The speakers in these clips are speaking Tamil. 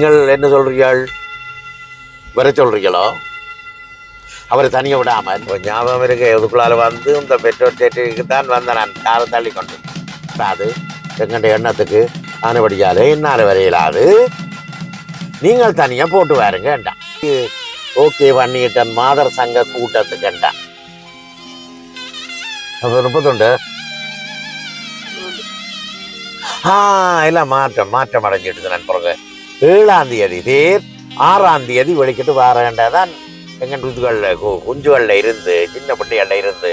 நீங்கள் என்ன சொல்றீர்கள்? வர சொல்றீங்களோ அவரை தனியை விடாமல். இப்போ ஞாபகம் இருக்கு. இதுக்குள்ளால வந்து இந்த பெட்ரோல் தேட்டருக்கு தான் வந்தேன் நான். காரை தள்ளி கொண்டு அது எங்கள்கிட்ட எண்ணத்துக்கு ஆனபடியாலே என்னால் வரையிலாது. நீங்கள் தனியாக போட்டு வாருங்கண்டா ஓகே பண்ணிக்கிட்டேன் மாதர் சங்க கூட்டத்துக்குண்டா அப்போ முப்பத்தொண்டு ஆ இல்லை மாற்றம் மாற்றம் அடைஞ்சிட்டு நான் பிறகு ஏழாம் தேதி தேர் ஆறாம் தேதி வெளிக்கிட்டு வரேன்டாதான் எங்கள் இதுகளில் குஞ்சுகளில் இருந்து சின்ன பிள்ளைகளில் இருந்து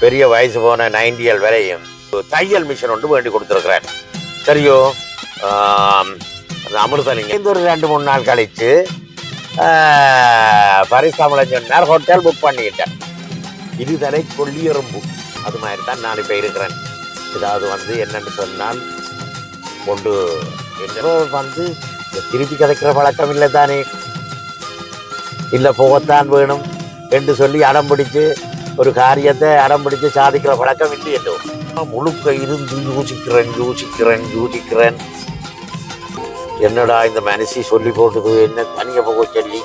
பெரிய வயசு போன நைன்டியல் வரையும் தையல் மிஷின் ஒன்று வேண்டி கொடுத்துருக்குறேன். சரியோ? ஆம், அமிர்தலிங்க இந்த ஒரு ரெண்டு மூணு நாள் கழித்து பரிசாமலை சொன்னார் ஹோட்டல் புக் பண்ணிக்கிட்டேன் இதுதலை கொல்லியரும்பு அது மாதிரி தான் நான் இப்போ இருக்கிறேன். ஏதாவது வந்து என்னென்னு சொன்னால் கொண்டு என்ன வந்து திருப்பி கிடைக்கிற பழக்கம் இல்லை தானே? இல்லை போகத்தான் வேணும் என்று சொல்லி அடம் பிடிச்சு ஒரு காரியத்தை அடம் பிடிச்சு சாதிக்கிற பழக்கம் இல்லை நான் முழுக்க இருந்து யோசிக்கிறேன் யோசிக்கிறேன் யோசிக்கிறேன். என்னடா இந்த மனசி சொல்லி போட்டது? என்ன தனிய போக சொல்லி?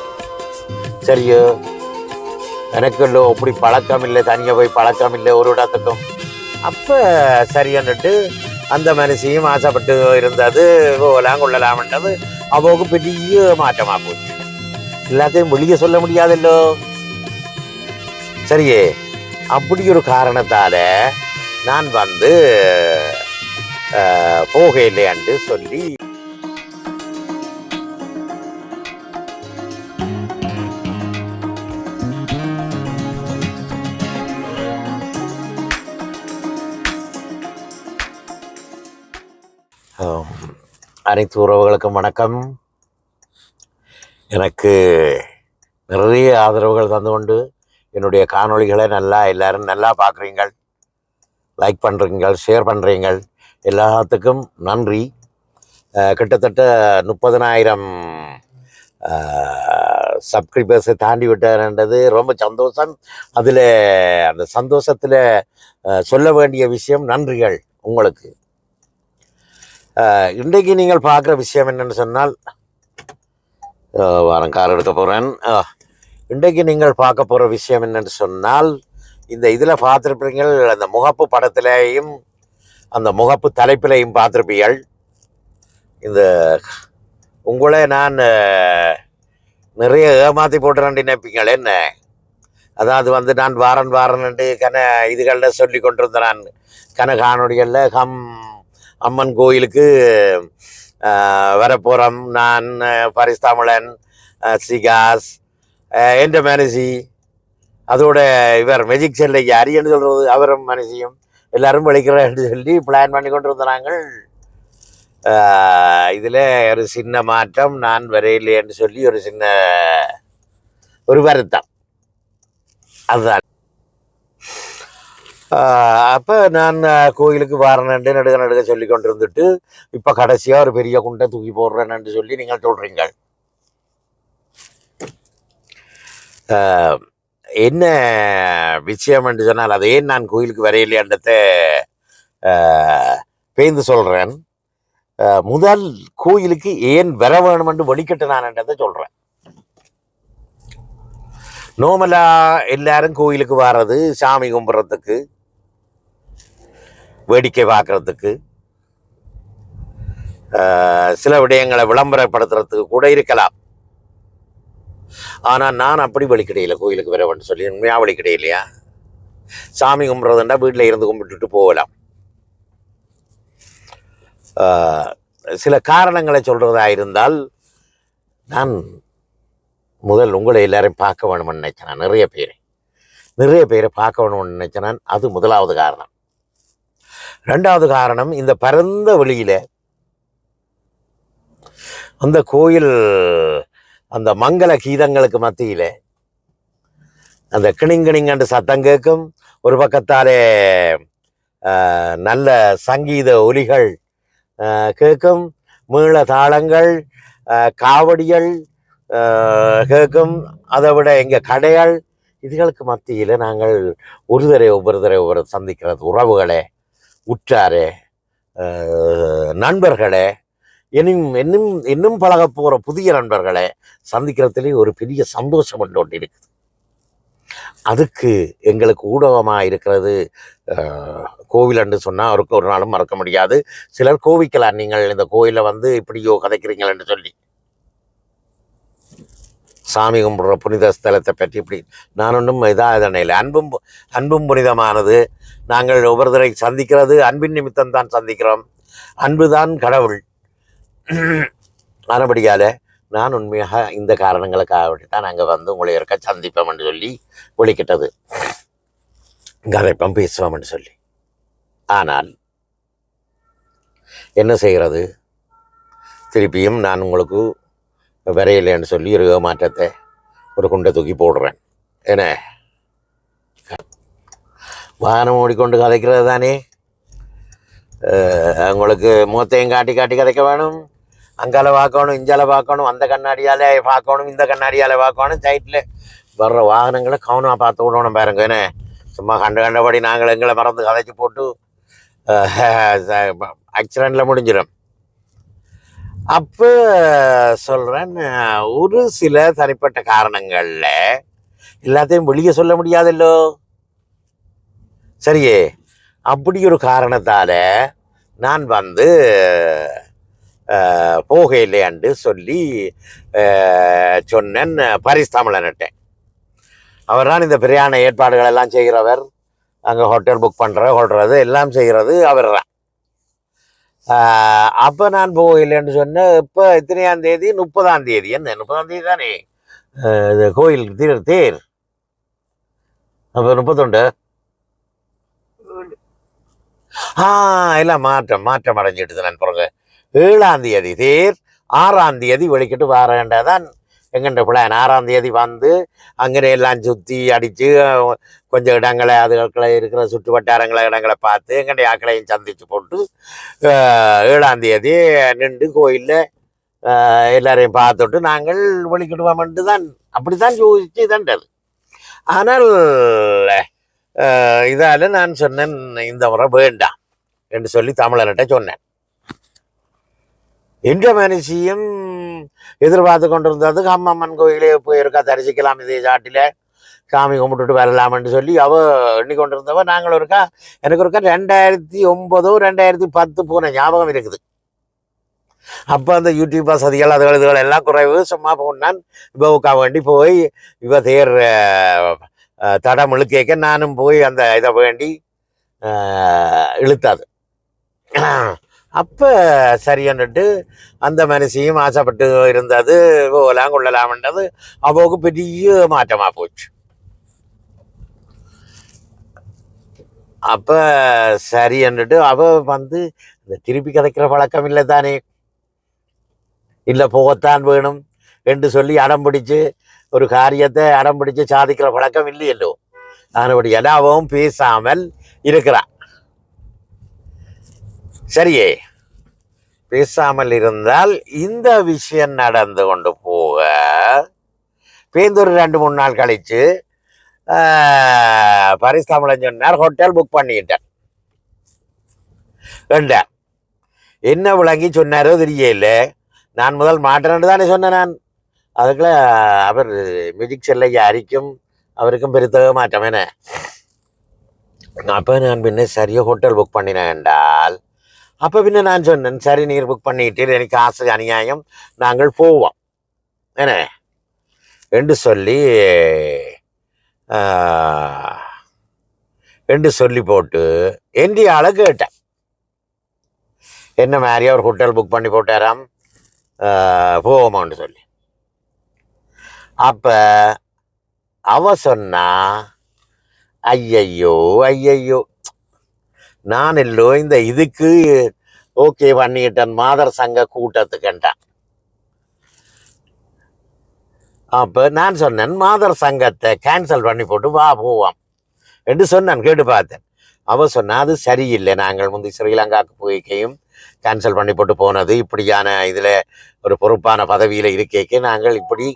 சரியோ எனக்குள்ள அப்படி பழக்கம் இல்லை தனியாக போய் பழக்கம் இல்லை ஒரு இடத்துக்கும். அப்போ சரியான்னுட்டு அந்த மனசையும் ஆசைப்பட்டு இருந்தது போகலாம் கொள்ளலாம்ன்றது. அவோக்கு பெரிய மாற்றமாக போச்சு எல்லாத்தையும் வெளியே சொல்ல முடியாதல்லோ சரியே அப்படி ஒரு காரணத்தால நான் வந்து போக இல்லையாண்டு சொல்லி அனைத்து உறவுகளுக்கும் வணக்கம். எனக்கு நிறைய ஆதரவுகள் தந்து கொண்டு என்னுடைய காணொளிகளை நல்லா எல்லாரும் நல்லா பார்க்குறீங்கள். லைக் பண்ணுறீங்கள் ஷேர் பண்ணுறீங்கள் எல்லாத்துக்கும் நன்றி. கிட்டத்தட்ட முப்பதனாயிரம் சப்ஸ்கிரைபர்ஸை தாண்டி விட்டார்ன்றது ரொம்ப சந்தோஷம். அதில் அந்த சந்தோஷத்தில் சொல்ல வேண்டிய விஷயம் நன்றிகள் உங்களுக்கு. இன்றைக்கு நீங்கள் பார்க்குற விஷயம் என்னன்னு சொன்னால் வாரம் கார் எடுக்க போகிறேன் இன்றைக்கு நீங்கள் பார்க்க போகிற விஷயம் என்னன்னு சொன்னால் இந்த இதில் பார்த்துருப்பீங்கள் அந்த முகப்பு படத்திலேயும் அந்த முகப்பு தலைப்பிலையும் பார்த்துருப்பீர்கள். இந்த உங்களை நான் நிறைய ஏமாற்றி போட்டுறேன் நினைப்பீங்கள் என்ன? அதாவது வந்து நான் வாரன் வாரன்ட்டு கன இதுகளில் சொல்லி கொண்டிருந்தேன் நான் கன காணொலிகளில் கம் அம்மன் கோயிலுக்கு வரப்புறம். வரப்போகிறோம் நான் பரிஸ்தாமலன் ஸ்ரீகாஸ் என்ற மனசி அதோட இவர் மெஜிக் செல்லைக்கு அரியன்னு சொல்கிறது அவரும் மனசியும் எல்லாரும் வலிக்கிறேன்னு சொல்லி பிளான் பண்ணி கொண்டு இருந்தாங்க இதில் ஒரு சின்ன மாற்றம் நான் வரையில்லைன்னு சொல்லி ஒரு சின்ன ஒரு வருத்தம். அதுதான். அப்போ நான் கோயிலுக்கு வாரணுன்ட்டு நடுக நடுக சொல்லி கொண்டு இருந்துட்டு இப்போ கடைசியாக ஒரு பெரிய குண்டை தூக்கி போடுறேன்னு சொல்லி நீங்கள் சொல்கிறீங்க என்ன விஷயம் என்று சொன்னால் அதே நான் கோயிலுக்கு வரையிலையாண்டத்தை பேந்து சொல்கிறேன் முதல் கோயிலுக்கு ஏன் வர வேணுமென்று வழிகட்டு நான்ன்றதை சொல்கிறேன் நோமலா எல்லாரும் கோயிலுக்கு வர்றது சாமி கும்பிட்றதுக்கு. வேடிக்கை பார்க்கறதுக்கு சில விடயங்களை விளம்பரப்படுத்துறதுக்கு கூட இருக்கலாம். ஆனால் நான் அப்படி வழிக்கிடையில கோயிலுக்கு வரவேன்னு சொல்லி உண்மையாக வழிக்கிடையிலையா சாமி கும்பிட்றதுண்டா வீட்டில் இருந்து கும்பிட்டுட்டு போகலாம். சில காரணங்களை சொல்கிறதா இருந்தால் நான் முதல் உங்களை எல்லாரையும் பார்க்க வேணும்னு நினைச்சேன் நிறைய பேர். நிறைய பேரை பார்க்க வேணும்னு நினைச்சேன் அது முதலாவது காரணம். ரெண்டாவது காரணம் இந்த பரந்த வெளியில அந்த கோயில் அந்த மங்கள கீதங்களுக்கு மத்தியில் அந்த கிணிங்கிணிங்கன்று சத்தம் கேட்கும். ஒரு பக்கத்தாலே நல்ல சங்கீத ஒலிகள் கேட்கும். மீள தாளங்கள் காவடிகள் கேட்கும். அதை விட எங்கள் கடைகள் இதுகளுக்கு மத்தியில் நாங்கள் ஒருதரை ஒவ்வொருத்தரை ஒவ்வொரு சந்திக்கிறது உறவுகளே. உற்றாரே நண்பர்களே இன்னும் இன்னும் இன்னும் பழக போகிற புதிய நண்பர்களை சந்திக்கிறதுலே ஒரு பெரிய சந்தோஷம் ஒன்று ஒன்று இருக்குது. அதுக்கு எங்களுக்கு ஊடகமாக இருக்கிறது அஹ், கோவில் என்று சொன்னால் அவருக்கு ஒரு நாளும் மறக்க முடியாது. சிலர் கோவிக்கலாம் நீங்கள் இந்த கோயிலை வந்து இப்படியோ கதைக்கிறீங்களேன்னு சொல்லி. சாமி கும்பிடுற புனித ஸ்தலத்தை பற்றி இப்படி நான் ஒன்றும் இதாக இதனை இல்லை. அன்பும் அன்பும் புனிதமானது. நாங்கள் ஒவ்வொருத்தரை சந்திக்கிறது அன்பின் நிமித்தம் தான் சந்திக்கிறோம். அன்பு தான் கடவுள். ஆனபடியால் நான் உண்மையாக இந்த காரணங்களுக்காக வேண்டி தான் நாங்கள் வந்து உங்களை இருக்க சந்திப்போம்னு சொல்லி ஒழிக்கிட்டது கதைப்பம் பேசுவோம்னு சொல்லி. ஆனால் என்ன செய்கிறது? திருப்பியும் நான் உங்களுக்கு வரையிலேன்னு சொல்லி ஒரு மாற்றத்தை ஒரு குண்டை தூக்கி போடுறேன். என்ன வாகனம் ஓடிக்கொண்டு கதைக்கிறது தானே? அவங்களுக்கு உங்களுக்கு மூத்தையும் காட்டி காட்டி கதைக்க வேணும். அங்கால பார்க்கணும் இஞ்சால பார்க்கணும் அந்த கண்ணாடியால் பார்க்கணும் இந்த கண்ணாடியால் பார்க்கணும் சைட்டில் வர்ற வாகனங்களை கவனமாக பார்த்து விடணும் பாருங்க. என்ன சும்மா கண்ட கண்டபடி நாங்கள் எங்களை மறந்து கதைச்சி போட்டு ஆக்சிடெண்ட்டில் முடிஞ்சிடும். அப்போ சொல்கிறேன் ஒரு சில தனிப்பட்ட காரணங்களில் எல்லாத்தையும் வெளியே சொல்ல முடியாதல்லோ? சரியே. அப்படி ஒரு காரணத்தால் நான் வந்து அஹ், போகையில்லையாண்டு சொல்லி அஹ், சொன்னேன் பரிஸ்தமிழன்ட்டேன் அவர் தான் இந்த பிரயாண ஏற்பாடுகள் எல்லாம் செய்கிறவர். அங்கே ஹோட்டல் புக் பண்ணுற கொள்றது எல்லாம் செய்கிறது அவர் தான். அப்போ நான் போகலைன்னு சொன்னேன் இப்போ எத்தனையாம் தேதி? முப்பதாம் தேதி. என்ன முப்பதாம் தேதி தானே? இது கோயில் தேர் தேர். அப்போ முப்பத்தொண்டு ஆ எல்லாம் மாற்றம் மாற்றம் அடைஞ்சிட்டு நான் பிறகு ஏழாம் தேதி தேர் ஆறாம் தேதி வெளிக்கிட்டு வரேண்டதான் எங்கண்ட பிளான் ஆறாம் தேதி வந்து அங்கே எல்லாம் சுற்றி அடித்து கொஞ்சம் இடங்களை அதுகளை இருக்கிற சுற்று வட்டாரங்களை இடங்களை பார்த்து எங்கண்ட ஆக்களையும் சந்தித்து போட்டு ஏழாம் தேதி நின்று கோயிலில் எல்லாரையும் பார்த்துட்டு நாங்கள் வெளிக்கிடுவோம்ட்டு தான் அப்படி தான் யோசிச்சு தண்டது ஆனால் இதால் நான் சொன்னேன் இந்த முறை வேண்டாம் என்று சொல்லி தமிழர்கிட்ட சொன்னேன். என்ற மனுஷியும் எதிர்பார்த்து கொண்டிருந்தது அம்மம்மன் கோயிலே போயிருக்கா தரிசிக்கலாம் இதே சாட்டில். சாமி கும்பிட்டுட்டு வரலாம்னு சொல்லி அவ எண்ணி கொண்டிருந்தவ நாங்கள் ஒருக்கா எனக்கு ஒருக்கா ரெண்டாயிரத்தி ஒன்பதோ ரெண்டாயிரத்தி பத்து போன ஞாபகம் இருக்குது. அப்போ அந்த யூடியூப் வசதிகள் அதுகள் இதுகள் எல்லாம் குறைவு. சும்மா போனான் இவவுக்கா வேண்டி போய் இவ தேர் தடம் இழுக்கேக்க நானும் போய் அந்த இதை வேண்டி இழுத்தாது. அப்போ சரியான்ட்டு அந்த மனசையும் ஆசைப்பட்டு இருந்தது போகலாம் கொள்ளலாம்ன்றது அவவுக்கு பெரிய மாற்றமாக போச்சு. அப்போ சரியன்னுட்டு அவ வந்து இந்த திருப்பி கதைக்கிற பழக்கம் இல்லை தானே? இல்லை போகத்தான் வேணும் என்று சொல்லி அடம் பிடிச்சு ஒரு காரியத்தை அடம் பிடிச்சு சாதிக்கிற பழக்கம் இல்லையல்லோ? அதனுடைய எல்லாவும் பேசாமல் இருக்கிறான் சரியே. பேசாமல் இருந்தால் இந்த விஷயம் நடந்து கொண்டு போக. பேந்தூர் ரெண்டு மூணு நாள் கழித்து பரிசாமலன் சொன்னார் ஹோட்டல் புக் பண்ணிக்கிட்டேன் ரெண்டார் என்ன விளங்கி சொன்னாரோ தெரியல. நான் முதல் மாட்டேன்னு தானே சொன்னேன் நான். அதுக்குள்ள அவர் மியூசிக் செல்லையா அரிக்கும் அவருக்கும் பெருத்தக மாற்றம் என்ன? அப்போ நான் பின்ன சரியாக ஹோட்டல் புக் பண்ணினேன் என்றால் அப்போ பின்ன நான் சொன்னேன் சரி நீர் புக் பண்ணிட்டு எனக்கு ஆசை அநியாயம் நாங்கள் போவோம். என்ன? என்று சொல்லி என்று சொல்லி போட்டு எந்தி ஆளை கேட்டேன். என்ன மாதிரி அவர் ஹோட்டல் புக் பண்ணி போட்டாராம்? போவோமான்னு சொல்லி. அப்போ அவ சொன்னா ஐயையோ ஐயையோ நான் இல்லோ இந்த இதுக்கு ஓகே பண்ணிக்கிட்டேன் மாதர் சங்க கூட்டத்துக்குன்ட்டான். அப்போ நான் சொன்னேன் மாதர் சங்கத்தை கேன்சல் பண்ணி போட்டு வா போவோம். என்று சொன்னான் கேட்டு பார்த்தேன். அவ சொன்னால் அது சரியில்லை நாங்கள் முந்தி ஸ்ரீலங்காவுக்கு போய்க்கையும் கேன்சல் பண்ணி போட்டு போனது இப்படியான இதில் ஒரு பொறுப்பான பதவியில் இருக்கேக்கு நாங்கள் இப்படி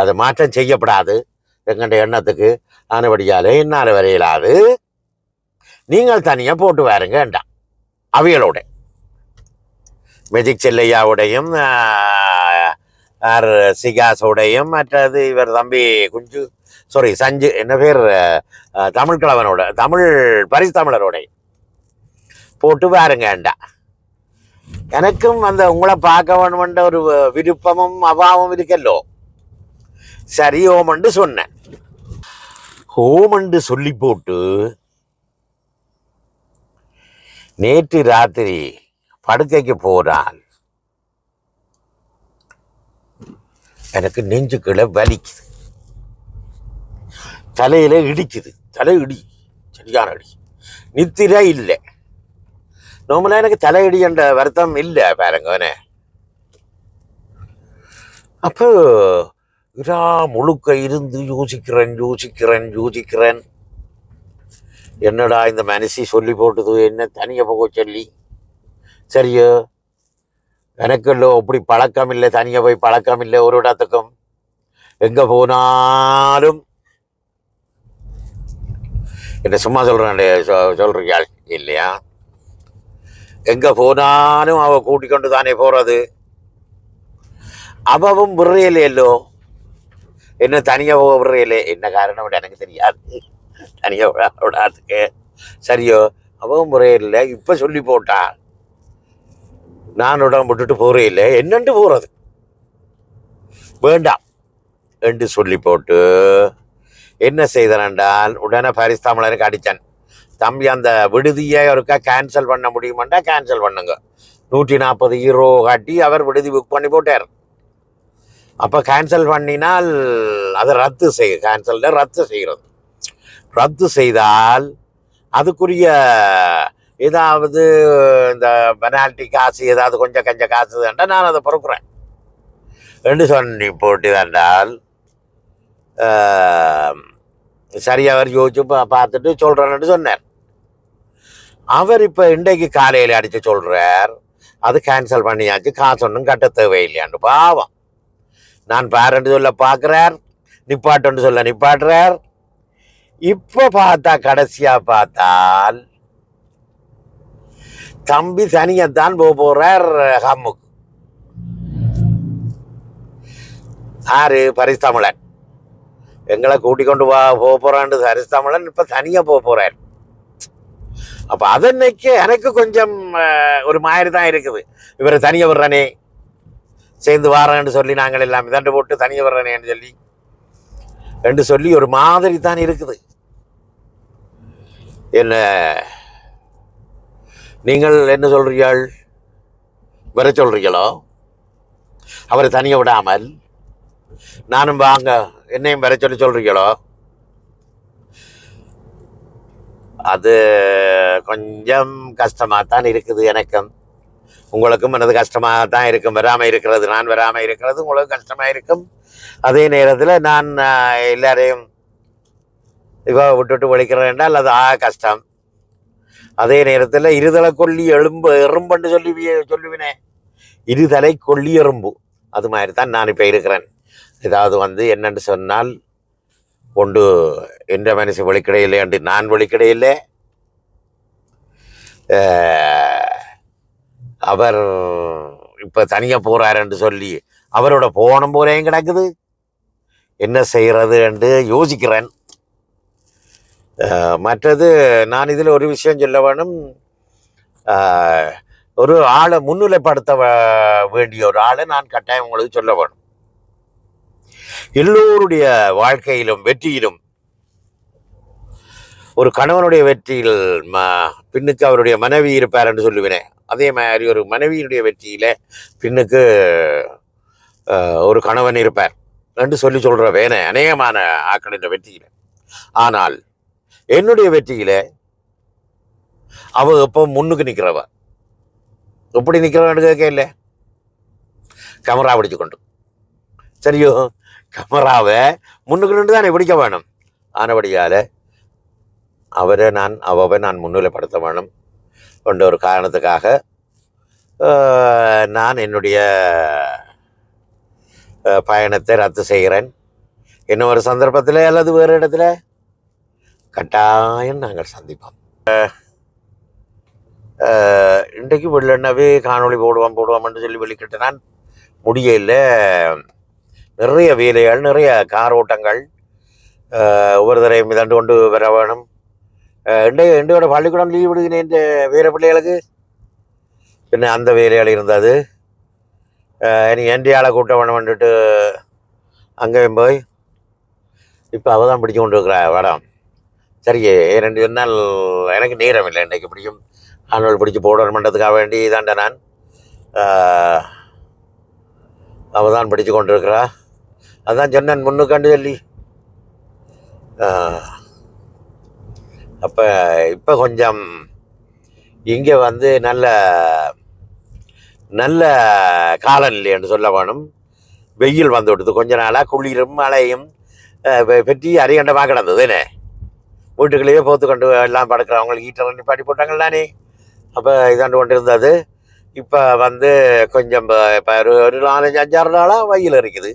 அதை மாற்றம் செய்யப்படாது எங்கள்கிட்ட எண்ணத்துக்கு ஆனபடியால் என்னால் வரையலாது. நீங்கள் தனியாக போட்டு வாருங்கன்றான் அவியலோட. மெஜிக் செல்லையாவுடையும் ஆர் சிகாஸோடையும் மற்றது இவர் தம்பி குஞ்சு சாரி சஞ்சு என்ன பேர் தமிழ் கிழவனோட தமிழ் பரிசு தமிழரோடைய போட்டு பாருங்கண்டா எனக்கும் அந்த உங்களை பார்க்க வேணுமென்ற ஒரு விருப்பமும் அபாவம் இருக்கல்லோ. சரி ஓமண்டு சொன்னேன். ஓமண்டு சொல்லி போட்டு நேற்று ராத்திரி படுக்கைக்கு போறான் எனக்கு நெஞ்சுக்களை வலிக்குது. தலையில இடிக்குது. தலை இடி. சரியான அடி நித்திரை இல்லை. நார்மலா எனக்கு தலையடி என்ற வருத்தம் இல்லை பாருங்கவனே அப்போ இரா முழுக்க இருந்து யோசிக்கிறேன் யோசிக்கிறேன் யோசிக்கிறேன். என்னடா இந்த மனசி சொல்லி போட்டது? என்ன தனியாக போக சொல்லி? சரியோ? எனக்கு இல்லை அப்படி பழக்கம் இல்லை தனியாக போய் பழக்கம் இல்லை ஒரு இடத்துக்கும். எங்கே போனாலும். என்ன சும்மா சொல்கிறேன் சொல்கிறீங்க இல்லையா? எங்கே போனாலும் அவ கூட்டிக்கொண்டு தானே போகிறது அவவும் விடுறையிலையல்லோ என்ன தனியாக போக விடுறையிலே என்ன காரணம்? எனக்கு தெரியாது. தனியாக விடாதுக்கு சரியோ அவன் முறையில் இப்போ சொல்லி போட்டா. நான் உடம்பு விட்டுட்டு போகிறே இல்லை என்னென்று போகிறது வேண்டாம் என்று சொல்லி போட்டு என்ன செய்தேன் என்றால் உடனே பாரிஸ் தமிழருக்கு அடித்தேன். தம்பி அந்த விடுதியை ஒருக்கா கேன்சல் பண்ண முடியுமாண்டா? கேன்சல் பண்ணுங்க. நூற்றி நாற்பது ஹீரோ காட்டி அவர் விடுதி புக் பண்ணி போட்டார். அப்போ கேன்சல் பண்ணினால் அதை ரத்து செய்ய கேன்சலில் ரத்து செய்கிறது. ரத்து செய்தால் அதுக்குரிய ஏதாவது இந்த பெனால்ட்டி காசு ஏதாவது கொஞ்சம் கொஞ்சம் காசு தான்டா நான் அதை பொறுக்குறேன். என்று சொன்னி போட்டி தண்டால் சரி அவர் யோசிச்சு பா- பார்த்துட்டு சொல்கிறேன்னு சொன்னார். அவர் இப்போ இன்றைக்கு காலையில் அடித்து சொல்கிறார் அது கேன்சல் பண்ணியாச்சு காசு ஒன்றும் கட்ட தேவையில்லையாண்டு பாவம். நான் பேரண்ட் சொல்ல பார்க்குறார் நிப்பாட்டுன்னு சொல்ல நிப்பாட்டுறார் இப்போ பார்த்தா கடைசியா பார்த்தால் தம்பி தனியத்தான் போக போறார் ஹம்முக்கு. ஆறு பரிசுத்தமிழன். எங்களை கூட்டிக் கொண்டு வா போக போறான்னு பரிசுத்தமிழன் இப்ப தனியா போக போறார். அப்ப அதன்னைக்கு எனக்கு கொஞ்சம் ஒரு மாதிரி தான் இருக்குது. இவரை தனியாக விடுறனே. சேர்ந்து வாரேன்னு சொல்லி நாங்கள் எல்லாம் இதண்டு போட்டு தனியாக விடுறனேன்னு சொல்லி என்று சொல்லி ஒரு மாதிரி தான் இருக்குது. என்ன? நீங்கள் என்ன சொல்றீர்கள்? வர சொல்றீங்களோ அவரை தனியாக விடாமல் நானும் வாங்க என்னையும் வர சொல்லி சொல்றீங்களோ அது கொஞ்சம் கஷ்டமாக தான் இருக்குது எனக்கும். உங்களுக்கும் எனது கஷ்டமாக தான் இருக்கும். வராமல் இருக்கிறது நான் வராமல் இருக்கிறது உங்களுக்கு கஷ்டமாக இருக்கும். அதே நேரத்தில் நான் எல்லாரையும் இப்போ விட்டுட்டு ஒழிக்கிறேன் என்றால் அது ஆ கஷ்டம். அதே நேரத்தில் இருதலை கொல்லி எலும்பு எறும்புன்னு சொல்லி சொல்லுவினே. இருதலை கொல்லி எறும்பு. அது மாதிரி தான் நான் இப்போ இருக்கிறேன். ஏதாவது வந்து என்னென்று சொன்னால் ஒன்று என்ற மனசு வெளிக்கிடையில்லை என்று நான் வெளிக்கிடையில்லை அவர் இப்போ தனியாக போகிறாருன்னு சொல்லி அவரோட போனம் போலேயும் கிடக்குது. என்ன செய்கிறது என்று யோசிக்கிறேன். மற்றது நான் இதில் ஒரு விஷயம் சொல்ல வேணும். ஒரு ஆளை முன்னிலைப்படுத்த வேண்டிய ஒரு ஆளை நான் கட்டாயம் உங்களுக்கு சொல்ல வேணும். எல்லோருடைய வாழ்க்கையிலும் வெற்றியிலும் ஒரு கணவனுடைய வெற்றியில் ம பின்னுக்கு அவருடைய மனைவி இருப்பார் என்று சொல்லுவினேன் அதே மாதிரி ஒரு மனைவியினுடைய வெற்றியில பின்னுக்கு ஒரு கணவன் இருப்பார் என்று சொல்லி சொல்கிற வேணே அநேகமான ஆக்களின் வெற்றியில். ஆனால் என்னுடைய வெற்றியில் அவ எப்போ முன்னுக்கு நிற்கிறவ? எப்படி நிற்கிறவன்னு கேட்க இல்லை. கமரா பிடிச்சு கொண்டு சரியோ கமராவை முன்னுக்கு நின்று தானே பிடிக்க வேணும். ஆனபடியால் அவரை நான் அவவை நான் முன்னிலைப்படுத்த வேணும் என்ற ஒரு காரணத்துக்காக நான் என்னுடைய பயணத்தை ரத்து செய்கிறேன். இன்னும் ஒரு சந்தர்ப்பத்தில் அல்லது வேறு இடத்துல? கட்டாயம் நாங்கள் சந்திப்போம். இன்றைக்கு வெள்ளெண்ணவே காணொளி போடுவோம் போடுவோம்னு சொல்லி வெளிக்கிட்டு நான் முடியல. நிறைய வேலைகள் நிறைய கார் ஓட்டங்கள் ஒவ்வொரு தரையும் மிதண்டு கொண்டு வர வேணும். இன்றைய இன்றையோட பள்ளிக்கூடம் லீவ் விடுகிறேன் வேறு பிள்ளைகளுக்கு. பின்ன அந்த வேலைகள் இனி அஹ், கூட்டம் பண்ண வந்துட்டு அங்கேயும் போய். இப்போ அவள் தான் பிடிச்சு கொண்டு இருக்கிறா வடம் சரி ரெண்டு நாள் எனக்கு நேரம் இல்லை இன்றைக்கு பிடிக்கும். ஆனுவல் பிடிச்சி போடணுன்றதுக்காக வேண்டி இதாண்ட நான். அவள் தான் பிடிச்சு கொண்டு இருக்கிறா அதான் சொன்னேன் முன்னுக்காண்டு சொல்லி. அப்போ இப்போ கொஞ்சம் இங்கே வந்து நல்ல நல்ல காலநிலை என்று சொல்ல வேணும். வெயில் வந்து விடுது கொஞ்ச நாளாக குளிரும் மழையும் அஹ், வெ- கிடந்தது என்ன? வீட்டுக்குள்ளேயே போத்து கொண்டு எல்லாம் படுக்கிறவங்களுக்கு ஹீட்டர் நிப்பாட்டி போட்டாங்களானே அப்போ இதாண்டு கொண்டு இருந்தது இப்போ வந்து கொஞ்சம் இப்போ ஒரு ஒரு நாலஞ்சு அஞ்சாறு நாளாக வெயில் இருக்குது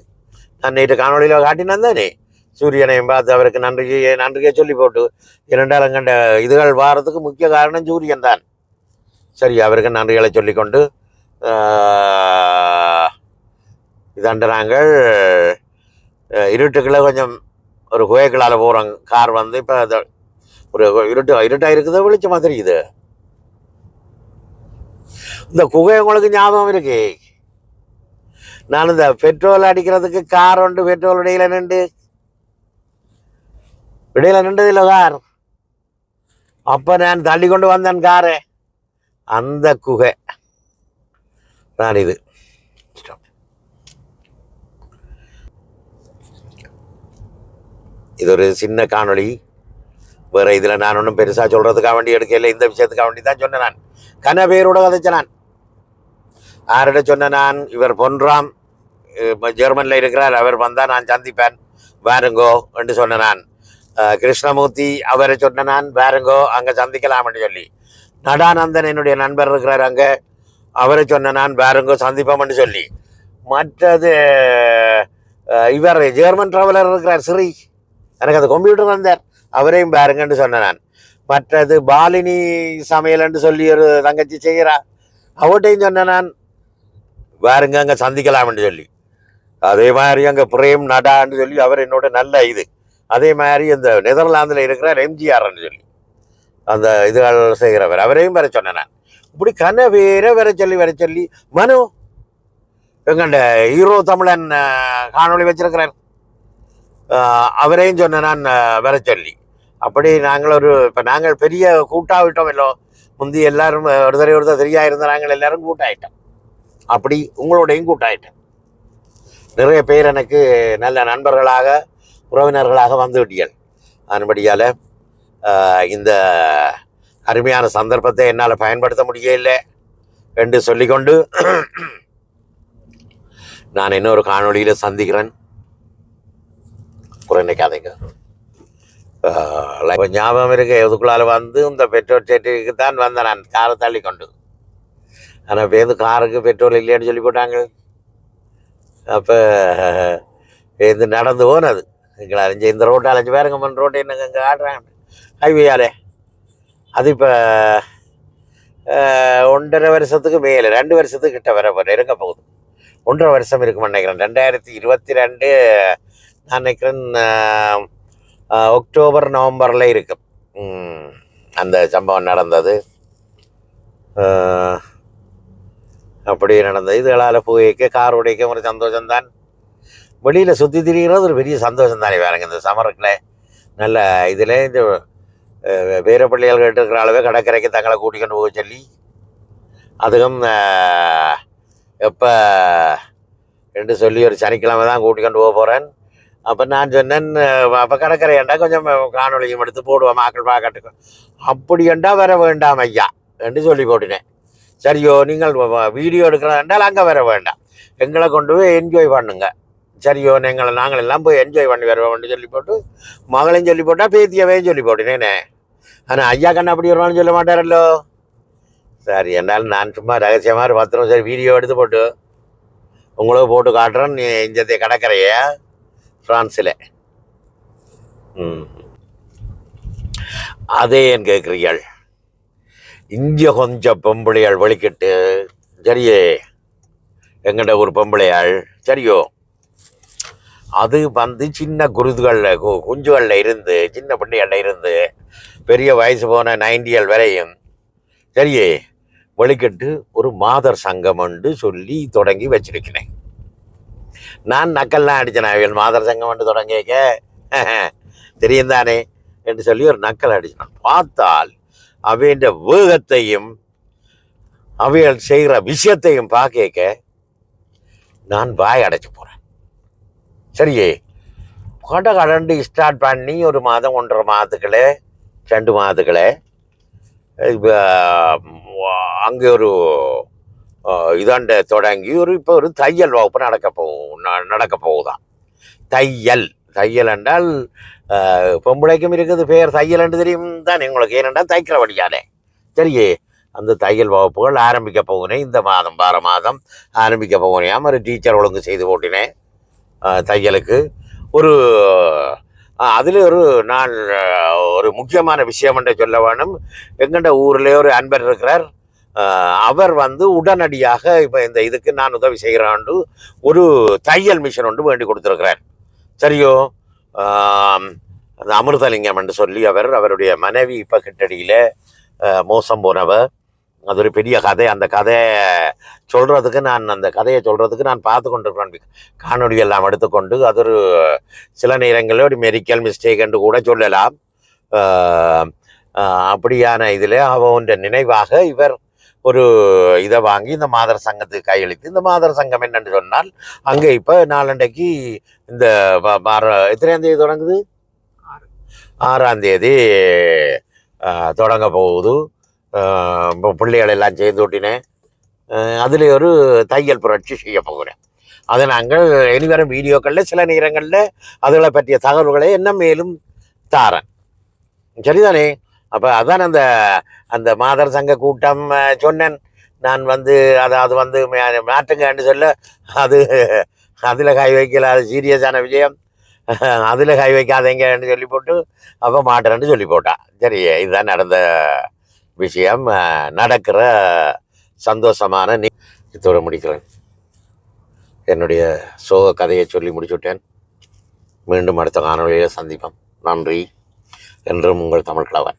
நான் நேற்று காணொலியில் காட்டினேன் தானே? சூரியனையும் பார்த்து அவருக்கு நன்றியை நன்றியை சொல்லி போட்டு இரண்டாலும் கண்ட இதுகள் வாரத்துக்கு முக்கிய காரணம் சூரியன் தான் சரி அவருக்கு நன்றிகளை சொல்லிக்கொண்டு இதாண்ட நாங்கள் இருட்டுக்குள்ளே கொஞ்சம் ஒரு குகைக்குள்ளால் போகிறோம் கார் வந்து இப்போ ஒரு இருட்டு இருட்டாக இருக்குது வெளிச்சமாக தெரியுது. இந்த குகை உங்களுக்கு ஞாபகம் இருக்கு? நான் இந்த பெட்ரோல் அடிக்கிறதுக்கு கார் உண்டு பெட்ரோல் இடையில நின்று. இடையில நின்றதில்லை கார். அப்போ நான் தள்ளி கொண்டு வந்தேன் காரே. அந்த குகை. நான் இது இது ஒரு சின்ன காணொளி. வேற இதில் நான் ஒன்றும் பெருசாக சொல்கிறதுக்காக வேண்டி எடுக்கல. இந்த விஷயத்துக்காக வேண்டி தான் சொன்னேன் நான். கன பேரோட கதைச்ச நான் யாரிட சொன்ன நான் இவர் பொன்றாம் ஜெர்மனில் இருக்கிறார். அவர் வந்தால் நான் சந்திப்பேன். வாருங்கோ என்று சொன்ன நான். கிருஷ்ணமூர்த்தி அவரை சொன்ன நான் வாருங்கோ அங்கே சந்திக்கலாம்னு சொல்லி. நடானந்தன் என்னுடைய நண்பர் இருக்கிறார் அங்கே. அவரை சொன்ன நான் வாருங்கோ சந்திப்போம்னு சொல்லி. மற்றது இவர் ஜெர்மன் ட்ராவலர் இருக்கிறார் ஸ்ரீ எனக்கு அந்த கம்ப்யூட்டர் வந்தார் அவரையும் பாருங்கன்னு சொன்னேன் நான். மற்றது பாலினி சமையல்னு சொல்லி ஒரு தங்கச்சி செய்கிறா. அவட்டையும் சொன்னேன் நான் பாருங்க அங்கே சந்திக்கலாம்னு சொல்லி. அதே மாதிரி அங்கே பிரேம் நடான்னு சொல்லி அவர் என்னோட நல்ல இது. அதே மாதிரி இந்த நெதர்லாந்தில் இருக்கிறார் எம்ஜிஆர்னு சொல்லி. அந்த இதுகள் செய்கிறவர். அவரையும் வர சொன்னேன் நான். இப்படி கன பேரை வர சொல்லி வர சொல்லி. மனு எங்கண்ட ஹீரோ தமிழன் காணொளி வச்சிருக்கிறார். அவரையும் சொன்னேன் நான் வர சொல்லி. அப்படி நாங்கள் ஒரு இப்போ நாங்கள் பெரிய கூட்டாவிட்டோம் இல்லோ. முந்தி எல்லாரும் ஒரு தடவை ஒரு தடவை தெரியா இருந்த நாங்கள் எல்லாரும் கூட்டாயிட்டோம். அப்படி உங்களோடையும் கூட்டாயிட்டேன். நிறைய பேர் எனக்கு நல்ல நண்பர்களாக உறவினர்களாக வந்து விட்டீர்கள் அதன்படியால் இந்த அருமையான சந்தர்ப்பத்தை என்னால் பயன்படுத்த முடியவில்லை என்று சொல்லிக்கொண்டு நான் இன்னொரு காணொளியில் சந்திக்கிறேன். குறைநிக்காதீங்க இப்போ ஞாபகம் இருக்க. எதுக்குள்ளால் வந்து இந்த பெட்ரோல் ஸ்டேட்டுக்கு தான் வந்தேன் நான். காரை தள்ளி கொண்டு ஆனால் வந்து காருக்கு பெட்ரோல் இல்லைன்னு சொல்லி போட்டாங்க. அப்போ பேருந்து நடந்து போனது. எங்களை அலைஞ்சு இந்த ரோட்டை அலைஞ்சு பாருங்க மண் ரோட்டை என்னங்க இங்கே ஆடுறாங்க. ஹைவேயாலே அது இப்போ ஒன்றரை வருஷத்துக்கு மேலே ரெண்டு வருஷத்துக்கு கிட்ட வர போகிற இருக்க போகுது. ஒன்றரை வருஷம் இருக்கும்னு நினைக்கிறேன். ரெண்டாயிரத்தி இருபத்தி ரெண்டு நான் நினைக்கிறேன் அக்டோபர் நவம்பரில் இருக்கும். அந்த சம்பவம் நடந்தது. அப்படியே அப்படி நடந்தது. இதுகளால் போய்க்க கார் உடைக்க ஒரு சந்தோஷம்தான். வெளியில் சுற்றி திரிகிறது ஒரு பெரிய சந்தோஷம் தானே வேறங்க. இந்த சமருக்குள்ள நல்ல இதில் இந்த வேற பிள்ளைகள் கேட்டுருக்கிற அளவே கடற்கரைக்கு தங்களை கூட்டிக்கொண்டு போக சொல்லி அதுவும் எப்போ என்று சொல்லி ஒரு சனிக்கிழமை தான் கூட்டிக்கொண்டு போக போகிறேன் அப்போ நான் சொன்னேன் அப்போ கடற்கரையாண்டா கொஞ்சம் காணொலியும் எடுத்து போடுவோம் மக்கள் பார்க்கட்டுக்கு அப்படி என்றா வர வேண்டாம் ஐயா என்று சொல்லி போட்டினேன். சரியோ நீங்கள் வீடியோ எடுக்கிறதா வீடியோ அங்கே வர வேண்டாம். எங்களை கொண்டு போய் என்ஜாய் பண்ணுங்கள் சரியோ எங்களை நாங்கள் எல்லாம் போய் என்ஜாய் பண்ணி வருவோம்னு சொல்லி போட்டு மகளையும் சொல்லி போட்டால் பேத்தியவையும் சொல்லி போட்டினேனே ஆனால் ஐயா கண்ணா அப்படி வருவான்னு சொல்ல மாட்டாரல்லோ? சரி என்னால் நான் சும்மா ரகசியமாக ஒரு சரி வீடியோ எடுத்து போட்டு உங்களுக்கு போட்டு காட்டுறேன் நீ இந்த கடற்கரைய ஃப்ரான்ஸில் ம். அதே என் கேட்குறீர்கள் இங்க கொஞ்சம் பொம்பளையாள் வெளிக்கிட்டு சரியே. எங்கள்கிட்ட ஒரு பொம்பளையாள் சரியோ? அது வந்து சின்ன குருதுகளில் குஞ்சுகளில் இருந்து சின்ன பிள்ளைகளில் இருந்து பெரிய வயசு போன நைன்டியல் வரையும் சரியே வெளிக்கட்டு ஒரு மாதர் சங்கம் என்று சொல்லி தொடங்கி வச்சிருக்கிறேன். நான் நக்கல்லாம் அடித்தேன் அவள் மாதர் சங்கம் என்று தொடங்கிக்க தெரியும் தானே என்று சொல்லி ஒரு நக்கல் அடிச்சான். பார்த்தால் அவையின் வேகத்தையும் அவைகள் செய்கிற விஷயத்தையும் பார்க்க நான் வாய் அடைச்சி போகிறேன் சரியே. கடை கடண்டு ஸ்டார்ட் பண்ணி ஒரு மாதம் ஒன்றரை மாதத்துக்குள்ளே ரெண்டு மாதத்துக்குள்ளே இப்போ அங்கே ஒரு இதாண்ட தொடங்கி ஒரு இப்போ ஒரு தையல் வகுப்பு நடக்க போகும் ந- நடக்க போகுதான் தையல். தையல் என்றால் பொம்பளைக்கும் இருக்குது பேர் தையல் என்று தெரியும் தான்? உங்களுக்கு ஏனென்றால் தைக்கிற வழியானே சரியே. அந்த தையல் வகுப்புகள் ஆரம்பிக்க போகிறேன் இந்த மாதம் வார மாதம் ஆரம்பிக்க போகிறேன் ஒரு டீச்சர் ஒழுங்கு செய்து போட்டினேன். தையலுக்கு. ஒரு அதில் ஒரு நான் ஒரு முக்கியமான விஷயம் என்று சொல்ல வேணும். எங்கண்ட ஊரில் ஒரு அன்பர் இருக்கிறார். அவர் வந்து உடனடியாக இப்போ இந்த இதுக்கு நான் உதவி செய்கிறாண்டு ஒரு தையல் மிஷின் ஒன்று வேண்டி கொடுத்துருக்கிறார். சரியோ? அந்த அமிர்தலிங்கம் என்று சொல்லி அவர் அவருடைய மனைவி இப்போ கிட்டடியில் மோசம் போனவர். அது ஒரு பெரிய கதை. அந்த கதையை சொல்கிறதுக்கு நான் அந்த கதையை சொல்கிறதுக்கு நான் பார்த்து கொண்டிருக்கிறேன். காணொளி எல்லாம் எடுத்துக்கொண்டு அது ஒரு சில நேரங்களில் ஒரு மெடிக்கல் மிஸ்டேக் என்று கூட சொல்லலாம். அப்படியான இதில் அவன் நினைவாக இவர் ஒரு இதை வாங்கி இந்த மாதர் சங்கத்துக்கு கையளித்து இந்த மாதர் சங்கம் என்னன்னு சொன்னால் அங்கே இப்போ நாளண்டைக்கு இந்த எத்தனையாம் தேதி தொடங்குது? ஆறாம் தேதி தொடங்க போகுது. பிள்ளைகளெல்லாம் இப்போ சேர்ந்து விட்டினேன் அதில் ஒரு தையல் புரட்சி செய்ய போகிறேன். அதை நாங்கள் இனிவரும் வீடியோக்களில் சில நேரங்களில் அதுகளை பற்றிய தகவல்களை என்ன மேலும் தாரேன். சரிதானே? அப்போ அதான் அந்த அந்த மாதர் சங்க கூட்டம் சொன்னேன். நான் வந்து அதை அது வந்து மே- மாற்றுங்கன்னு சொல்ல அது அதில் கை வைக்கல அது சீரியஸான விஷயம். அதில் கை வைக்காதீங்கன்னு சொல்லி போட்டு அப்போ மாட்டுறேன்னு சொல்லி போட்டான் சரி இதுதான் நடந்த விஷயம் நடக்கிற சந்தோஷமான நீ இத்தோடு முடிக்கிறேன். என்னுடைய சோக கதையை சொல்லி முடிச்சுட்டேன். மீண்டும் அடுத்த காணொலியில் சந்திப்போம். நன்றி. என்றும் உங்கள் தமிழ் கிழவன்